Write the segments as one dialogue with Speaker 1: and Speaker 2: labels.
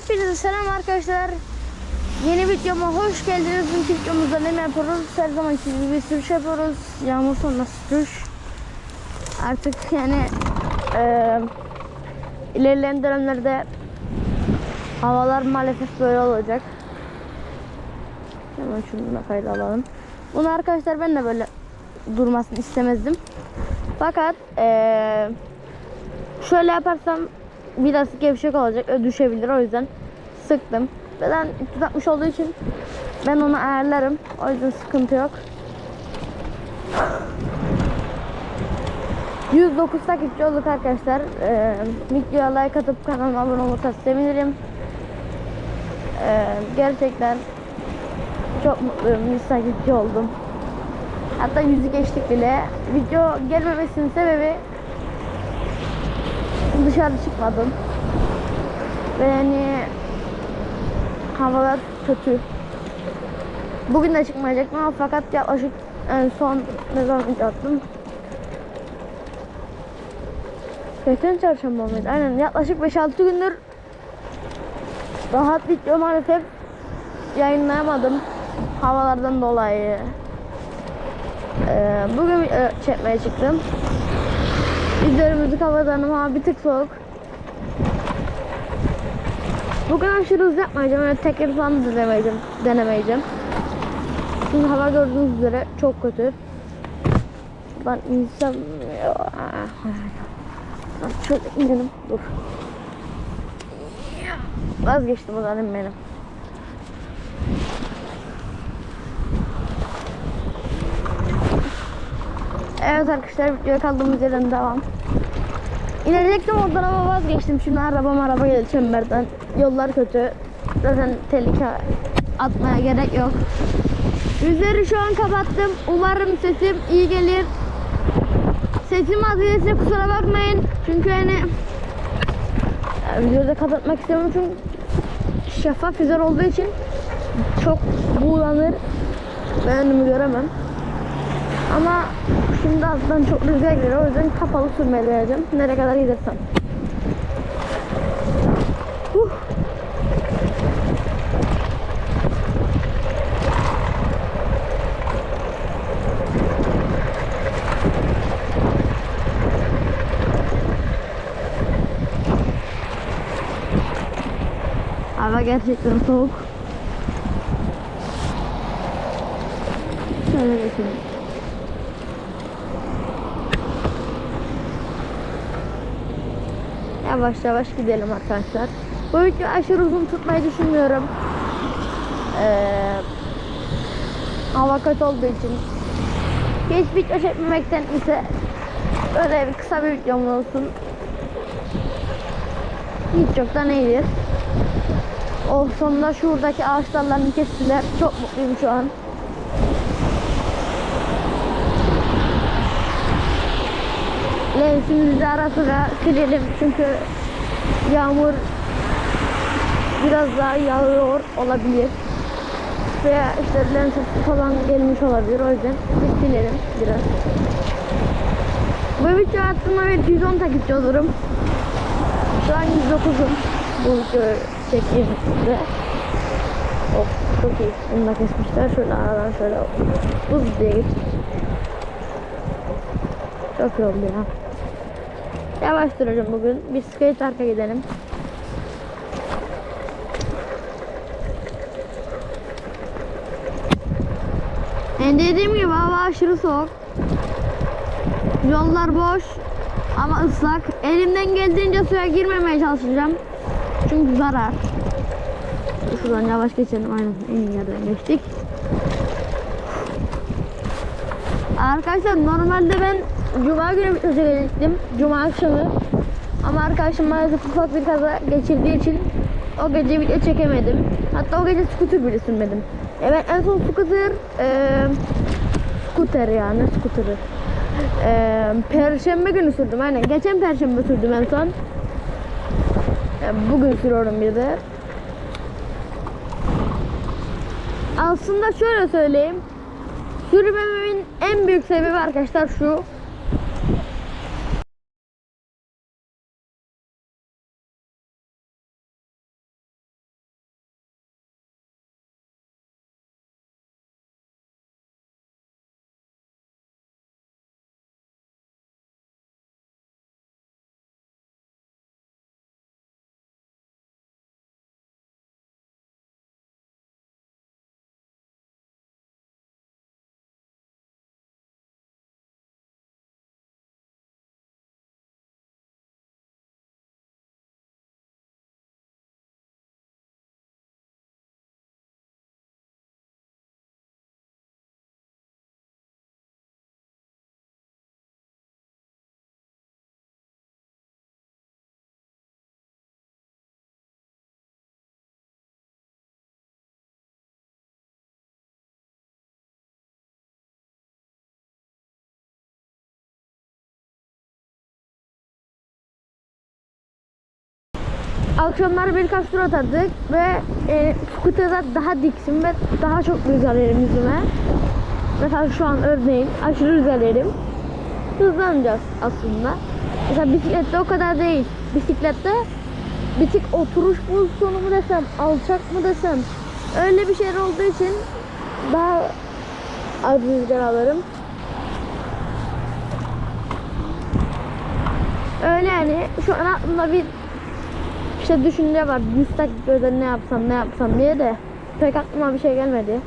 Speaker 1: Hepinize selam arkadaşlar. Yeni videoma hoş geldiniz. Bugünkü videomuzda ne yapıyoruz? Her zaman gibi sürüş yapıyoruz. Yağmur sonrası sürüş. Artık yani e, ilerleyen dönemlerde havalar maalesef böyle olacak. Hemen şunu da kayda alalım. Bunu arkadaşlar ben de böyle durmasını istemezdim. Fakat eee Şöyle yaparsam biraz gevşek olacak, düşebilir o yüzden sıktım. Beden 360 olduğu için ben onu ayarlarım. O yüzden sıkıntı yok. 109 takipçi olduk arkadaşlar. Ee, videoya like atıp kanalıma abone olursanız sevinirim. Ee, gerçekten çok mutluyum. 100 takipçi oldum. Hatta yüzü geçtik bile. Video gelmemesinin sebebi dışarı çıkmadım. Ve yani havalar kötü. Bugün de çıkmayacaktım ama fakat yaklaşık en son ne zaman attım? Geçen çarşamba mıydı? Aynen yaklaşık 5-6 gündür rahat video maalesef yayınlayamadım havalardan dolayı. Ee, bugün video çekmeye çıktım. Üzerimizi kapatalım ama bir tık soğuk. Bugün aşırı hız yapmayacağım. Öyle teker falan denemeyeceğim. denemeyeceğim. Çünkü hava gördüğünüz üzere çok kötü. Ben insan... Şöyle inelim. Dur. Vazgeçtim o zaten benim. Evet arkadaşlar videoya kaldığımız yerden devam. İnerecektim oradan ama vazgeçtim. Şimdi arabam araba geldi çemberden. Yollar kötü. Zaten tehlike atmaya gerek yok. Yüzleri şu an kapattım. Umarım sesim iyi gelir. Sesim az gelirse kusura bakmayın. Çünkü hani videoda kapatmak istemiyorum çünkü şeffaf yüzer olduğu için çok buğulanır. Ben önümü göremem. Ama şimdi alttan çok rüzgar geliyor. O yüzden kapalı sürmeye deneyeceğim. Nereye kadar gidersem. Huh. Hava gerçekten soğuk. Şöyle geçelim. Yavaş yavaş gidelim arkadaşlar. Bu video aşırı uzun tutmayı düşünmüyorum. Ee, hava kötü olduğu için. Hiç video çekmemekten ise böyle bir kısa bir videom olsun. Hiç yoktan iyidir. Oh sonunda şuradaki ağaç dallarını kestiler. Çok mutluyum şu an. Lensimizi ara sıra silelim çünkü yağmur biraz daha yağıyor olabilir. Veya işte lens falan gelmiş olabilir o yüzden bir silelim biraz. Bu video attığımda evet 110 takipçi olurum. Şu an 109'um bu video çektiğimde. Of çok iyi. Bunu da kesmişler. Şöyle aradan şöyle buz diye geçtik. Çok iyi oldu ya. Yavaş duracağım bugün. Bir skate parka gidelim. Yani dediğim gibi hava aşırı soğuk. Yollar boş ama ıslak. Elimden geldiğince suya girmemeye çalışacağım. Çünkü zarar. Şuradan yavaş geçelim. Aynen en iyi yerden geçtik. Arkadaşlar normalde ben Cuma günü video çekecektim. Cuma akşamı. Ama arkadaşım maalesef ufak bir kaza geçirdiği için o gece video çekemedim. Hatta o gece scooter bile sürmedim. E ben en son scooter e, scooter yani scooter'ı. E, perşembe günü sürdüm aynen. Geçen perşembe sürdüm en son. E, bugün sürüyorum bir de. Aslında şöyle söyleyeyim. Sürmememin en büyük sebebi arkadaşlar şu. Akşamları birkaç tur atardık ve e, skuterda daha diksin ve daha çok rüzgar yerim yüzüme. Mesela şu an örneğin aşırı rüzgar yerim. Hızlanacağız aslında. Mesela bisiklette o kadar değil. Bisiklette bir tık oturuş pozisyonu mu desem, alçak mı desem öyle bir şeyler olduğu için daha az rüzgar alırım. Öyle yani şu an aklımda bir işte düşünce var. Müstak böyle ne yapsam ne yapsam diye de pek aklıma bir şey gelmedi.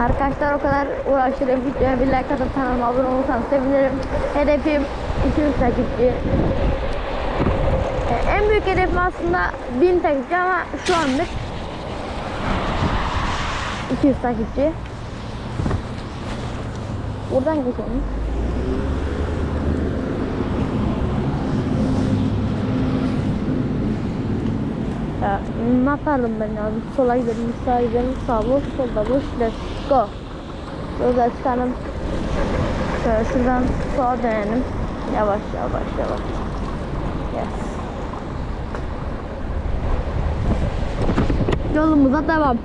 Speaker 1: Arkadaşlar o kadar uğraşırım. Videoya bir like atıp kanalıma abone olursanız sevinirim. Hedefim 200 takipçi. E, En büyük hedefim aslında 1000 takipçi ama şu anlık 200 takipçi. Buradan geçelim. Ne yapardım ben ya? Bir sola gidelim, sağa gidelim, sağ boş, solda boş, let's go. Burada çıkalım. Şöyle şuradan sola dönelim. Yavaş yavaş yavaş. Yes. Yolumuza devam.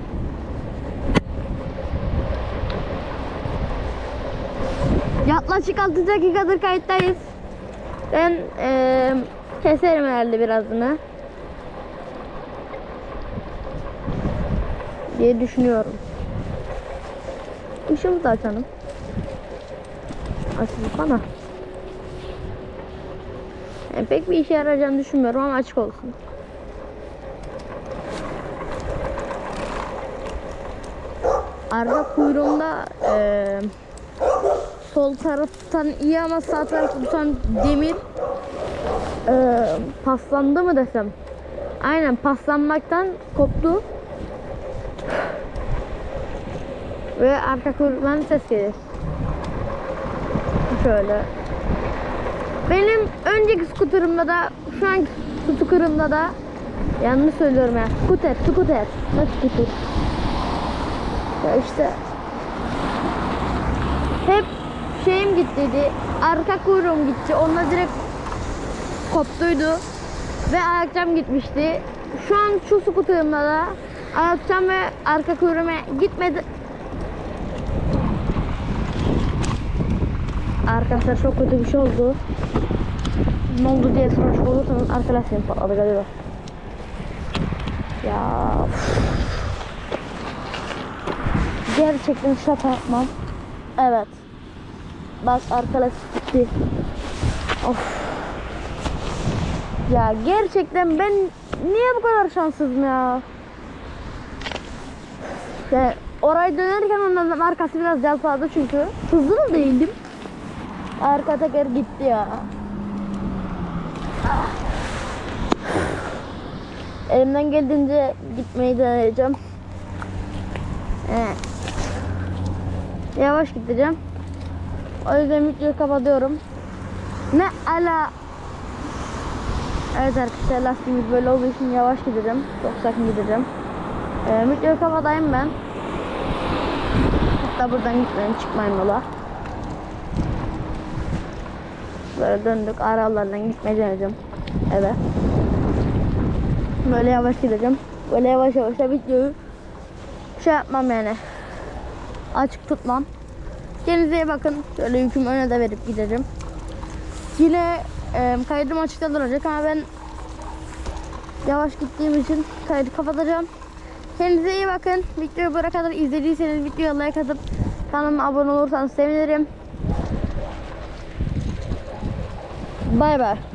Speaker 1: Yaklaşık 6 dakikadır kayıttayız. Ben eee keserim herhalde birazını. diye düşünüyorum. Işığımızı da açalım. Açılıp ama. Yani pek bir işe yarayacağını düşünmüyorum ama açık olsun. Arka kuyruğumda eee sol taraftan iyi ama sağ tarafı tutan demir eee paslandı mı desem. Aynen paslanmaktan koptu. Ve arka kuyruktan ses gelir. Şöyle. Benim önceki skuterımda da şu anki skuterımda da yanlış söylüyorum ya. Skuter, skuter. Ne skuter? Ya işte hep şeyim gittiydi. Arka kuyruğum gitti. Onunla direkt koptuydu. Ve ayakçam gitmişti. Şu an şu skuterımda da ayakçam ve arka kuyruğuma gitmedi. Arkadaşlar çok kötü bir şey oldu. Ne oldu diye soracak olursanız arka lastiğim patladı galiba. Ya. Gerçekten şaka yapmam. Evet. Bak arka lastik gitti. Of. Ya gerçekten ben niye bu kadar şanssızım ya? Ya orayı dönerken ondan arkası biraz yalpaladı çünkü. Hızlı da değildim. Arka teker gitti ya. Elimden geldiğince gitmeyi deneyeceğim. Evet. Yavaş gideceğim. O yüzden videoyu kapatıyorum. Ne ala Evet arkadaşlar lastiğimiz böyle olduğu için yavaş gideceğim. Çok sakin gideceğim. Ee, videoyu kapatayım ben. Hatta buradan gitmeyin çıkmayın yola. Böyle döndük aralardan gitmeye deneyeceğim. Evet. Böyle yavaş gideceğim. Böyle yavaş yavaş da videoyu şey yapmam yani. Açık tutmam. Kendinize iyi bakın. Şöyle yükümü öne de verip gideceğim. Yine e, kaydım açıkta duracak ama ben yavaş gittiğim için kaydı kapatacağım. Kendinize iyi bakın. Videoyu buraya kadar izlediyseniz videoya like atıp kanalıma abone olursanız sevinirim. Bay bay.